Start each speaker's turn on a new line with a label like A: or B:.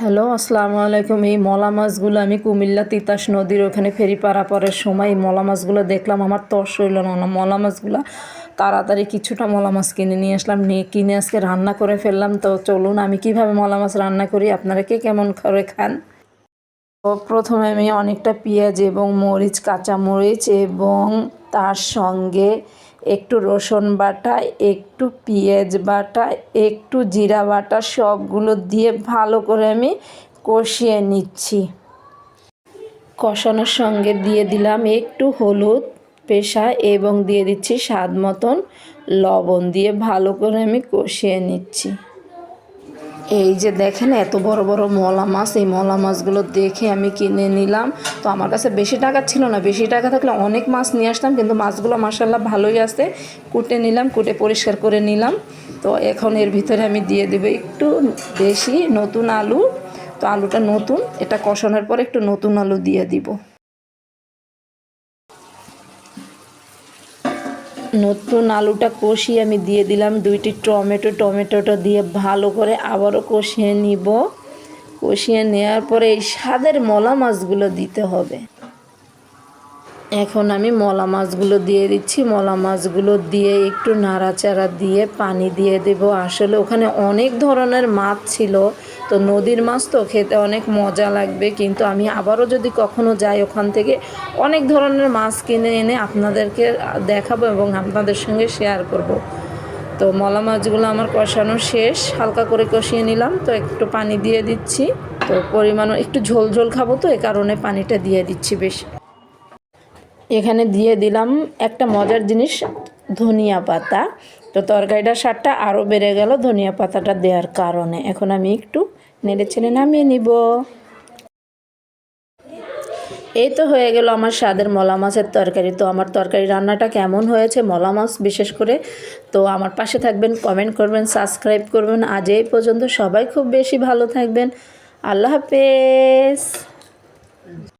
A: Hello, আসসালামু আলাইকুম। এই মলা মাছগুলো আমি কুমিল্লা তিতাস নদীর ওখানে ফেরি পারাপারের সময় এই মলা মাছগুলো দেখলাম, আমার তর্স হইল না না, মলা মাছগুলো তাড়াতাড়ি কিছুটা মলা মাছ কিনে নিয়ে আসলাম, নিয়ে কিনে আজকে রান্না করে ফেললাম। তো চলুন, আমি কীভাবে মলা মাছ রান্না করি, আপনারা কে কেমন করে খান? তো প্রথমে আমি অনেকটা পেঁয়াজ এবং মরিচ কাঁচা মরিচ এবং তার সঙ্গে একটু রসুন বাটা, একটু পেঁয়াজ বাটা, একটু জিরা বাটা, সবগুলো দিয়ে ভালো করে আমি কষিয়ে নিচ্ছি। কষানোর সঙ্গে দিয়ে দিলাম একটু হলুদ পেশা এবং দিয়ে দিচ্ছি স্বাদ মতন লবণ দিয়ে ভালো করে আমি কষিয়ে নিচ্ছি। এই যে দেখেন, এত বড় বড় মলা মাছ, এই মলা মাছগুলো দেখে আমি কিনে নিলাম। তো আমার কাছে বেশি টাকা ছিল না। বেশি টাকা থাকলে অনেক মাছ নিয়ে আসতাম, কিন্তু মাছগুলো মাসাল্লাহ ভালোই আছে। কুটে নিলাম, কুটে পরিষ্কার করে নিলাম। তো এখন এর ভিতরে আমি দিয়ে দেবো একটু বেশি নতুন আলু। তো আলুটা নতুন, এটা কষানোর পর একটু নতুন আলু দিয়ে দিব। নতুন আলুটা কষিয়ে আমি দিয়ে দিলাম দুইটি টমেটো। টমেটোটা দিয়ে ভালো করে আবারও কষিয়ে নিব। কষিয়ে নেওয়ার পরে এই স্বাদের মলা মাছগুলো দিতে হবে। এখন আমি মলা মাছগুলো দিয়ে দিচ্ছি। মলা মাছগুলো দিয়ে একটু নাড়াচাড়া দিয়ে পানি দিয়ে দেব। আসলে ওখানে অনেক ধরনের মাছ ছিল। তো নদীর মাছ তো খেতে অনেক মজা লাগবে। কিন্তু আমি আবারও যদি কখনো যাই ওখান থেকে, অনেক ধরনের মাছ কিনে এনে আপনাদেরকে দেখাবো এবং আপনাদের সঙ্গে শেয়ার করব। তো মলা মাছগুলো আমার কষানো শেষ। হালকা করে কষিয়ে নিলাম। তো একটু পানি দিয়ে দিচ্ছি। তো পরিমাণ একটু ঝোল ঝোল খাব তো, এ কারণে পানিটা দিয়ে দিচ্ছি বেশ। এখানে দিয়ে দিলাম একটা মজার জিনিস, ধনিয়া পাতা। তো তরকারিটার স্বাদটা আরও বেড়ে গেল ধনিয়া পাতাটা দেওয়ার কারণে। এখন আমি একটু নেড়ে ছেড়ে নামিয়ে নিব। এই তো হয়ে গেল আমার স্বাদের মলা মাছের তরকারি। তো আমার তরকারি রান্নাটা কেমন হয়েছে মলা মাছ বিশেষ করে? তো আমার পাশে থাকবেন কমেন্ট করবেন সাবস্ক্রাইব করবেন। আজ এই পর্যন্ত সবাই খুব বেশি ভালো থাকবেন। আল্লাহ হাফেজ।